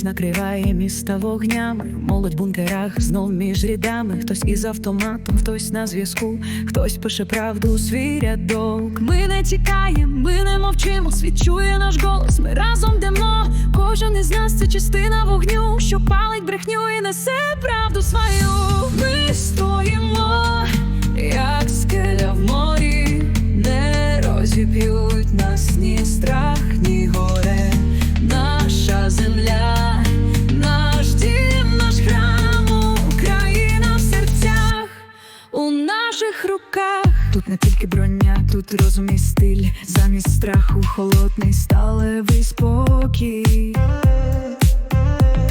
Ніч накриває міста вогнями, молодь в бункерах знов між рядами. Хтось із автоматом, хтось на зв'язку, хтось пише правду у свій рядок. Ми не тікаємо, ми не мовчимо. Світ чує наш голос. Ми разом йдемо. Кожен із нас це частина вогню, що палить брехню і несе правду свою. Ми стоїмо, як скеля в морі, не розіб'ють нас ні страх, у наших руках. Тут не тільки броня, тут розум і стиль. Замість страху холодний сталевий спокій.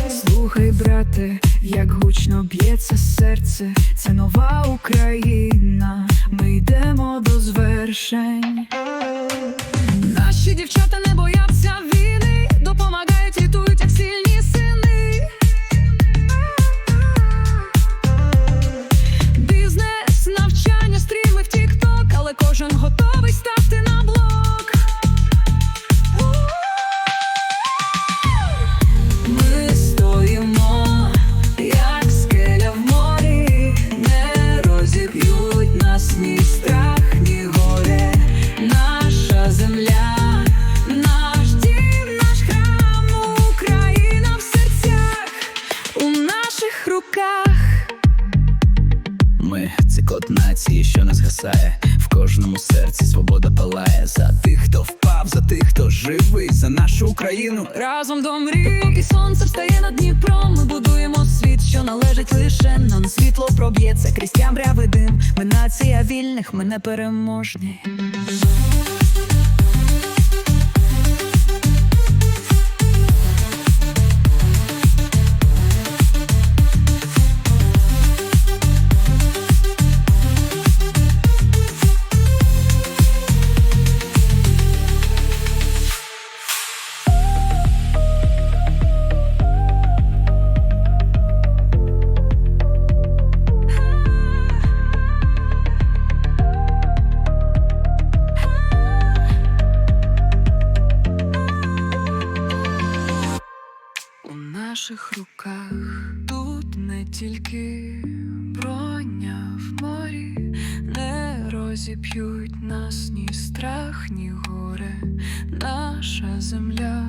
Слухай, брате, як гучно б'ється серце, це нова Україна. Ми йдемо до звершень. Кожен готовий стати на блок. Ми стоїмо, як скеля в морі, не розіб'ють нас ні страх, ні горе. Наша земля, наш дім, наш храм, Україна в серцях, у наших руках. Ми це код нації, що не згасає. Кожному серці свобода палає за тих, хто впав, за тих, хто живий, за нашу Україну. Разом до мрій, поки сонце встає над Дніпром. Ми будуємо світ, що належить лише нам. Світло проб'ється крізь темрявий дим. Ми нація вільних, ми непереможні. У наших руках тут не тільки броня в морі, не розіб'ють нас ні страх, ні горе. Наша земля,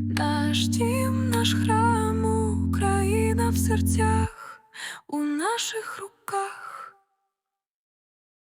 наш дім, наш храм, Україна в серцях, у наших руках.